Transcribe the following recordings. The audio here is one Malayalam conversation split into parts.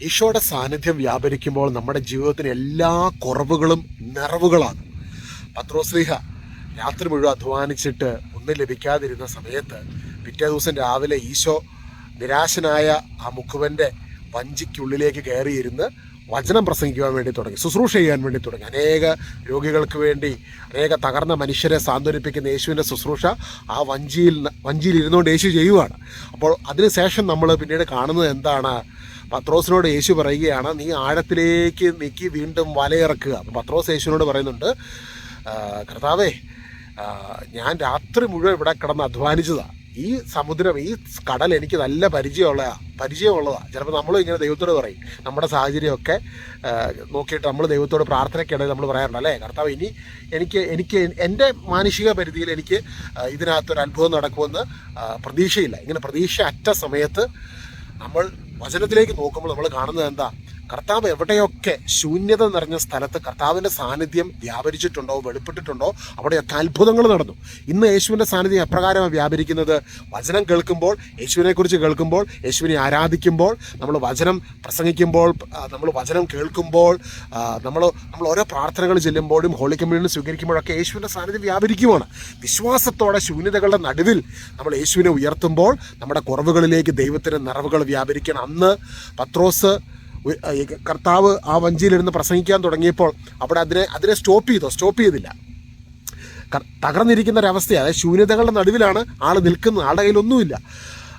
ഈശോയുടെ സാന്നിധ്യം വ്യാപരിക്കുമ്പോൾ നമ്മുടെ ജീവിതത്തിന് എല്ലാ കുറവുകളും നിറവുകളാണ് പത്രോസ്ലിഹ രാത്രി മുഴുവൻ അധ്വാനിച്ചിട്ട് ഒന്നും ലഭിക്കാതിരുന്ന സമയത്ത് പിറ്റേ ദിവസം രാവിലെ ഈശോ നിരാശനായ ആ മുഖുവന്റെ വഞ്ചിക്കുള്ളിലേക്ക് കയറിയിരുന്ന് വചനം പ്രസംഗിക്കുവാൻ വേണ്ടി തുടങ്ങി ശുശ്രൂഷ ചെയ്യാൻ വേണ്ടി തുടങ്ങി. അനേക രോഗികൾക്ക് വേണ്ടി അനേക തകർന്ന മനുഷ്യരെ സാന്ത്വനിപ്പിക്കുന്ന യേശുവിന്റെ ശുശ്രൂഷ ആ വഞ്ചിയിൽ വഞ്ചിയിൽ ഇരുന്നുകൊണ്ട് യേശു ചെയ്യുവാണ്. അപ്പോൾ അതിനുശേഷം നമ്മൾ പിന്നീട് കാണുന്നത് എന്താണ്? പത്രോസിനോട് യേശു പറയുകയാണ് നീ ആഴത്തിലേക്ക് നീക്കി വീണ്ടും വലയിറക്കുക. പത്രോസ് യേശുവിനോട് പറയുന്നുണ്ട് കർത്താവേ ഞാൻ രാത്രി മുഴുവൻ ഇവിടെ കിടന്ന് അധ്വാനിച്ചതാണ് ഈ സമുദ്രം ഈ കടൽ എനിക്ക് നല്ല പരിചയമുള്ളതാണ് പരിചയമുള്ളതാണ് ചിലപ്പോൾ നമ്മളും ഇങ്ങനെ ദൈവത്തോട് പറയും. നമ്മുടെ സാഹചര്യമൊക്കെ നോക്കിയിട്ട് നമ്മൾ ദൈവത്തോട് പ്രാർത്ഥനയ്ക്കിടയിൽ നമ്മൾ പറയാറുണ്ട് അല്ലേ? കർത്താവ് ഇനി എനിക്ക് എനിക്ക് എന്റെ മാനുഷിക പരിധിയിൽ എനിക്ക് ഇതിനകത്തൊരു അത്ഭുതം നടക്കുമെന്ന് പ്രതീക്ഷയില്ല. ഇങ്ങനെ പ്രതീക്ഷ അറ്റ സമയത്ത് നമ്മൾ വചനത്തിലേക്ക് നോക്കുമ്പോൾ നമ്മൾ കാണുന്നത് എന്താ? കർത്താവ് എവിടെയൊക്കെ ശൂന്യത നിറഞ്ഞ സ്ഥലത്ത് കർത്താവിന്റെ സാന്നിധ്യം വ്യാപരിച്ചിട്ടുണ്ടോ വെളിപ്പെട്ടിട്ടുണ്ടോ അവിടെയൊക്കെ അത്ഭുതങ്ങൾ നടന്നു. ഇന്ന് യേശുവിന്റെ സാന്നിധ്യം എപ്രകാരമാണ് വ്യാപരിക്കുന്നത്? വചനം കേൾക്കുമ്പോൾ യേശുവിനെക്കുറിച്ച് കേൾക്കുമ്പോൾ യേശുവിനെ ആരാധിക്കുമ്പോൾ നമ്മൾ വചനം പ്രസംഗിക്കുമ്പോൾ നമ്മൾ വചനം കേൾക്കുമ്പോൾ നമ്മൾ നമ്മൾ ഓരോ പ്രാർത്ഥനകൾ ചെല്ലുമ്പോഴും ഹോളി കമ്മ്യൂണിയൻ സ്വീകരിക്കുമ്പോഴൊക്കെ യേശുവിന്റെ സാന്നിധ്യം വ്യാപരിക്കുവാണ്. വിശ്വാസത്തോടെ ശൂന്യതകളുടെ നടുവിൽ നമ്മൾ യേശുവിനെ ഉയർത്തുമ്പോൾ നമ്മുടെ കുറവുകളിലേക്ക് ദൈവത്തിന്റെ നിറവുകൾ വ്യാപരിക്കണം. അന്ന് പത്രോസ് കർത്താവ് ആ വഞ്ചിയിലിരുന്ന് പ്രസംഗിക്കാൻ തുടങ്ങിയപ്പോൾ അവിടെ അതിനെ അതിനെ സ്റ്റോപ്പ് ചെയ്തോ? സ്റ്റോപ്പ് ചെയ്തില്ല. തകർന്നിരിക്കുന്ന ഒരവസ്ഥയാണ്. അതായത് ശൂന്യതകളുടെ നടുവിലാണ് ആൾ നിൽക്കുന്നത്. ആളുടെ കയ്യിലൊന്നുമില്ല.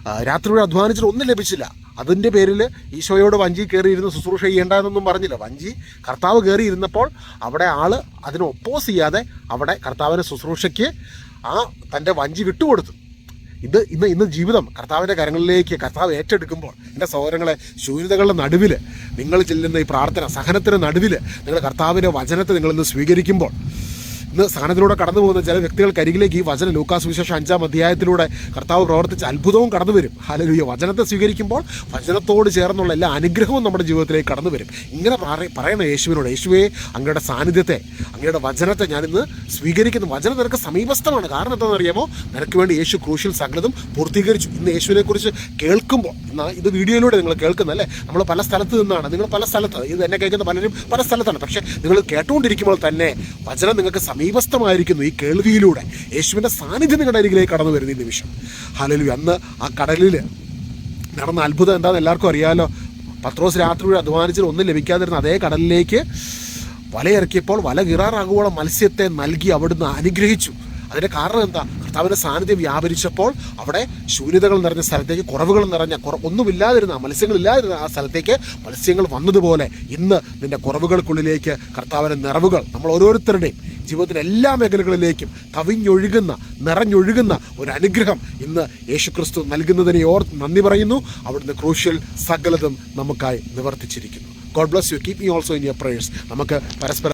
ആ, രാത്രി മുഴുവൻ അധ്വാനിച്ചിട്ട് ഒന്നും ലഭിച്ചില്ല. അതിന്റെ പേരിൽ ഈശോയോട് വഞ്ചി കയറിയിരുന്ന് ശുശ്രൂഷ ശുശ്രൂഷ ചെയ്യേണ്ടതെന്നൊന്നും പറഞ്ഞില്ല. വഞ്ചി കർത്താവ് കയറിയിരുന്നപ്പോൾ അവിടെ ആൾ അതിനെ ഒപ്പോസ് ചെയ്യാതെ അവിടെ കർത്താവിന്റെ ശുശ്രൂഷയ്ക്ക് ആ തന്റെ വഞ്ചി വിട്ടുകൊടുത്തു. ഇത് ഇന്ന് ഇന്ന് ജീവിതം കർത്താവിന്റെ കരങ്ങളിലേക്ക് കർത്താവ് ഏറ്റെടുക്കുമ്പോൾ എന്റെ സഹോദരങ്ങളെ ശൂന്യതകളുടെ നടുവിൽ നിങ്ങൾ ചെല്ലുന്ന ഈ പ്രാർത്ഥന സഹനത്തിന്റെ നടുവിൽ നിങ്ങൾ കർത്താവിന്റെ വചനത്തെ നിങ്ങളിന്ന് സ്വീകരിക്കുമ്പോൾ ഇന്ന് സ്ഥാനത്തിലൂടെ കടന്നു പോകുന്ന ചില വ്യക്തികൾക്കരികിലേക്ക് ഈ വചന ലൂക്കാസ് വിശേഷം അഞ്ചാം അധ്യായത്തിലൂടെ കർത്താവ് പ്രവർത്തിച്ച അത്ഭുതവും കടന്നു വരും. ഹാലലൂയ വചനത്തെ സ്വീകരിക്കുമ്പോൾ വചനത്തോട് ചേർന്നുള്ള എല്ലാ അനുഗ്രഹവും നമ്മുടെ ജീവിതത്തിലേക്ക് കടന്നു വരും. ഇങ്ങനെ പറയുന്ന യേശുവിനോട് യേശുവേ അങ്ങയുടെ സാന്നിധ്യത്തെ അങ്ങയുടെ വചനത്തെ ഞാനിന്ന് സ്വീകരിക്കുന്നു. വചനം നിനക്ക് സമീപസ്ഥമാണ്. കാരണം എന്താണെന്ന് അറിയാമോ നിനക്ക് വേണ്ടി യേശു ക്രൂശിൽ സകലതും പൂർത്തീകരിച്ചു. ഇന്ന് യേശുവിനെക്കുറിച്ച് കേൾക്കുമ്പോൾ ഇത് വീഡിയോയിലൂടെ നിങ്ങൾ കേൾക്കുന്നല്ലേ നമ്മൾ പല സ്ഥലത്ത് നിന്നാണ്. നിങ്ങൾ പല സ്ഥലത്ത് ഇത് എന്നെ കേൾക്കുന്ന പലരും പല സ്ഥലത്താണ്. പക്ഷേ നിങ്ങൾ കേട്ടുകൊണ്ടിരിക്കുമ്പോൾ തന്നെ വചനം നിങ്ങൾക്ക് സമീപസ്ഥമായിരിക്കുന്നു ഈ കേൾവിയിലൂടെ. യേശുവിന്റെ സാന്നിധ്യം നിങ്ങളുടെ അരികിലേക്ക് കടന്നു വരുന്ന ഈ നിമിഷം. ഹലലു അന്ന് ആ കടലിൽ നടന്ന അത്ഭുതം എന്താണെന്ന് എല്ലാവർക്കും അറിയാമല്ലോ പത്രോസ് രാത്രി മുഴുവൻ അധ്വാനിച്ചിട്ട് ഒന്നും ലഭിക്കാതിരുന്ന അതേ കടലിലേക്ക് വലയിറക്കിയപ്പോൾ വല കീറാറാകുവോളം മത്സ്യത്തെ നൽകി അവിടുന്ന് അനുഗ്രഹിച്ചു. അതിന്റെ കാരണം എന്താ? കർത്താവിന്റെ സാന്നിധ്യം വ്യാപരിച്ചപ്പോൾ അവിടെ ശൂന്യതകൾ നിറഞ്ഞ സ്ഥലത്തേക്ക് കുറവുകൾ നിറഞ്ഞ കുറ ഒന്നുമില്ലാതിരുന്ന മത്സ്യങ്ങളില്ലാതിരുന്ന ആ സ്ഥലത്തേക്ക് മത്സ്യങ്ങൾ വന്നതുപോലെ ഇന്ന് നിന്റെ കുറവുകൾക്കുള്ളിലേക്ക് കർത്താവിന്റെ നിറവുകൾ നമ്മൾ ഓരോരുത്തരുടെയും ജീവിതത്തിന്റെ എല്ലാ മേഖലകളിലേക്കും കവിഞ്ഞൊഴുകുന്ന നിറഞ്ഞൊഴുകുന്ന ഒരു അനുഗ്രഹം ഇന്ന് യേശുക്രിസ്തു നൽകുന്നതിനെ ഓർത്ത് നന്ദി പറയുന്നു. അവിടുന്ന് ക്രൂഷ്യൽ സകലതും നമുക്കായി നിവർത്തിച്ചിരിക്കുന്നു. God bless you keep me also in your prayers നമുക്ക് പരസ്പരം